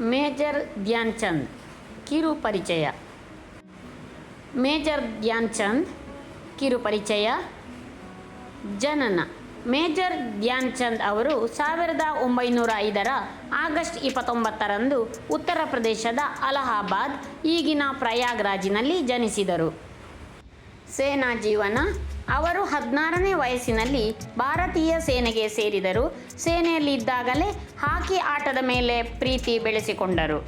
Major Dhyan Chand, ಕಿರು ಪರಿಚಯ. Major Dhyan Chand, ಕಿರು ಪರಿಚಯ. ಜನನ. ಮೇಜರ್ ಧ್ಯಾನ್ಚಂದ್ ಅವರು ಸಾವಿರದ ಒಂಬೈನೂರ ಐದರ ಆಗಸ್ಟ್ ಇಪ್ಪತ್ತೊಂಬತ್ತರಂದು ಉತ್ತರ ಪ್ರದೇಶದ ಅಲಹಾಬಾದ್, ಈಗಿನ ಪ್ರಯಾಗ್ರಾಜಿನಲ್ಲಿ ಜನಿಸಿದರು. ಸೇನಾ ಜೀವನ ಅವರು ಹದಿನಾರನೇ ವಯಸ್ಸಿನಲ್ಲಿ ಭಾರತೀಯ ಸೇನೆಗೆ ಸೇರಿದರು. ಸೇನೆಯಲ್ಲಿದ್ದಾಗಲೇ ಹಾಕಿ ಆಟದ ಮೇಲೆ ಪ್ರೀತಿ ಬೆಳೆಸಿಕೊಂಡರು.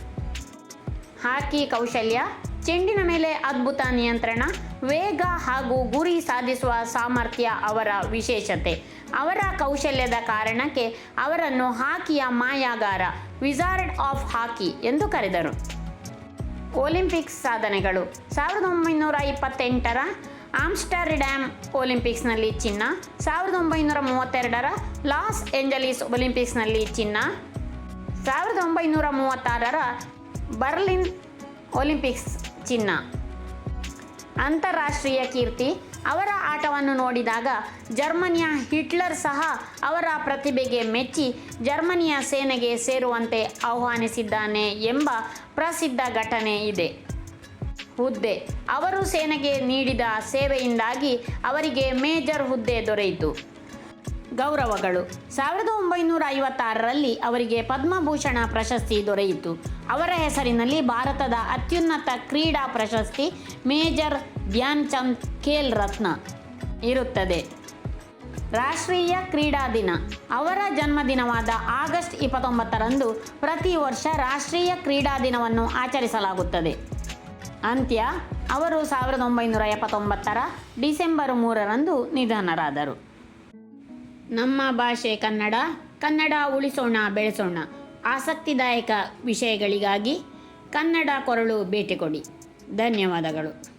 ಹಾಕಿ ಕೌಶಲ್ಯ, ಚೆಂಡಿನ ಮೇಲೆ ಅದ್ಭುತ ನಿಯಂತ್ರಣ, ವೇಗ ಹಾಗೂ ಗುರಿ ಸಾಧಿಸುವ ಸಾಮರ್ಥ್ಯ ಅವರ ವಿಶೇಷತೆ. ಅವರ ಕೌಶಲ್ಯದ ಕಾರಣಕ್ಕೆ ಅವರನ್ನು ಹಾಕಿಯ ಮಾಯಾಗಾರ ವಿಜಾರ್ಡ್ ಆಫ್ ಹಾಕಿ ಎಂದು ಕರೆದರು. ಒಲಿಂಪಿಕ್ಸ್ ಸಾಧನೆಗಳು. ಸಾವಿರದ ಒಂಬೈನೂರ ಇಪ್ಪತ್ತೆಂಟರ ಆಮ್ಸ್ಟರ್ಡ್ಯಾಮ್ ಒಲಿಂಪಿಕ್ಸ್ನಲ್ಲಿ ಚಿನ್ನ, ಸಾವಿರದ ಒಂಬೈನೂರ ಮೂವತ್ತೆರಡರ ಲಾಸ್ ಏಂಜಲೀಸ್ ಒಲಿಂಪಿಕ್ಸ್ನಲ್ಲಿ ಚಿನ್ನ, ಸಾವಿರದ ಒಂಬೈನೂರ ಮೂವತ್ತಾರರ ಬರ್ಲಿನ್ ಒಲಿಂಪಿಕ್ಸ್ ಚಿನ್ನ. ಅಂತಾರಾಷ್ಟ್ರೀಯ ಕೀರ್ತಿ, ಅವರ ಆಟವನ್ನು ನೋಡಿದಾಗ ಜರ್ಮನಿಯ ಹಿಟ್ಲರ್ ಸಹ ಅವರ ಪ್ರತಿಭೆಗೆ ಮೆಚ್ಚಿ ಜರ್ಮನಿಯ ಸೇನೆಗೆ ಸೇರುವಂತೆ ಆಹ್ವಾನಿಸಿದ್ದಾನೆ ಎಂಬ ಪ್ರಸಿದ್ಧ ಘಟನೆ ಇದೆ. ಹುದ್ದೆ. ಅವರು ಸೇನೆಗೆ ನೀಡಿದ ಸೇವೆಯಿಂದಾಗಿ ಅವರಿಗೆ ಮೇಜರ್ ಹುದ್ದೆ ದೊರೆಯಿತು. ಗೌರವಗಳು. ಸಾವಿರದ ಒಂಬೈನೂರ ಐವತ್ತಾರರಲ್ಲಿ ಅವರಿಗೆ ಪದ್ಮಭೂಷಣ ಪ್ರಶಸ್ತಿ ದೊರೆಯಿತು. ಅವರ ಹೆಸರಿನಲ್ಲಿ ಭಾರತದ ಅತ್ಯುನ್ನತ ಕ್ರೀಡಾ ಪ್ರಶಸ್ತಿ ಮೇಜರ್ ಧ್ಯಾನ್ ಚಂದ್ ಖೇಲ್ ರತ್ನ ಇರುತ್ತದೆ. ರಾಷ್ಟ್ರೀಯ ಕ್ರೀಡಾ ದಿನ. ಅವರ ಜನ್ಮದಿನವಾದ ಆಗಸ್ಟ್ ಇಪ್ಪತ್ತೊಂಬತ್ತರಂದು ಪ್ರತಿ ವರ್ಷ ರಾಷ್ಟ್ರೀಯ ಕ್ರೀಡಾ ದಿನವನ್ನು ಆಚರಿಸಲಾಗುತ್ತದೆ. ಅಂತ್ಯ, ಅವರು ಸಾವಿರದ ಒಂಬೈನೂರ ಎಪ್ಪತ್ತೊಂಬತ್ತರ ಡಿಸೆಂಬರ್ ಮೂರರಂದು ನಿಧನರಾದರು. ನಮ್ಮ ಭಾಷೆ ಕನ್ನಡ ಕನ್ನಡ ಉಳಿಸೋಣ, ಬೆಳೆಸೋಣ, ಆಸಕ್ತಿದಾಯಕ ವಿಷಯಗಳಿಗಾಗಿ ಕನ್ನಡ ಕೊರಳು ಭೇಟಿ ಕೊಡಿ. ಧನ್ಯವಾದಗಳು.